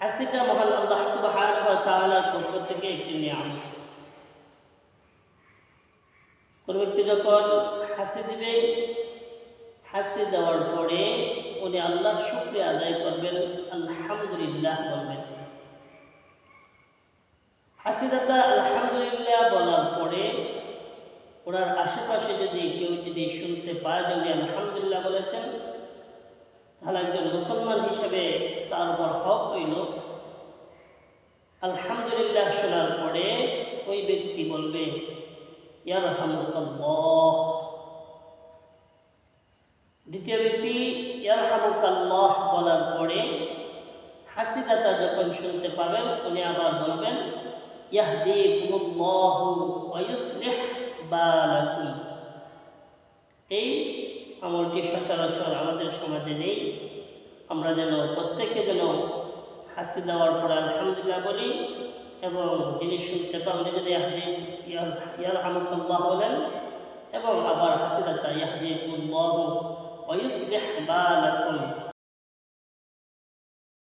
হাসিটা মহান আল্লাহ তাআলার পক্ষ থেকে একটি নিয়ামত। কোনো ব্যক্তি যখন হাসি দিবে, হাসি দেওয়ার পরে উনি আল্লাহর শুক্রিয়া আদায় করবেন, আলহামদুলিল্লাহ বলবেন। হাসিদাতা আলহামদুলিল্লাহ বলার পরে ওনার আশেপাশে যদি কেউ যদি শুনতে পায় যে উনি আলহামদুলিল্লাহ বলেছেন তাহলে একজন মুসলমান হিসেবে তার উপর হক হইল। আলহামদুলিল্লাহ শোনার পরে ওই ব্যক্তি বলবে, ইয়ারহামুকাল্লাহ। দ্বিতীয় ব্যক্তি, ইয়ারহামুকাল্লাহ বলার পরে হাসিদাতা যখন শুনতে পাবেন, উনি আবার বলবেন ইউসলিহ বালাকুম। এই আমলটি সচরাচর আমাদের সমাজে নেই। আমরা যেন প্রত্যেকে যেন হাসি দেওয়ার পর আলহামদুলিল্লাহ বলি এবং যিনি শুনতে পান উনি যদি ইয়ার আহমদুল্লাহ বলেন এবং আবার হাসিদাতা ইয়াহিদুল্লাহ অয়ুসলেহ বা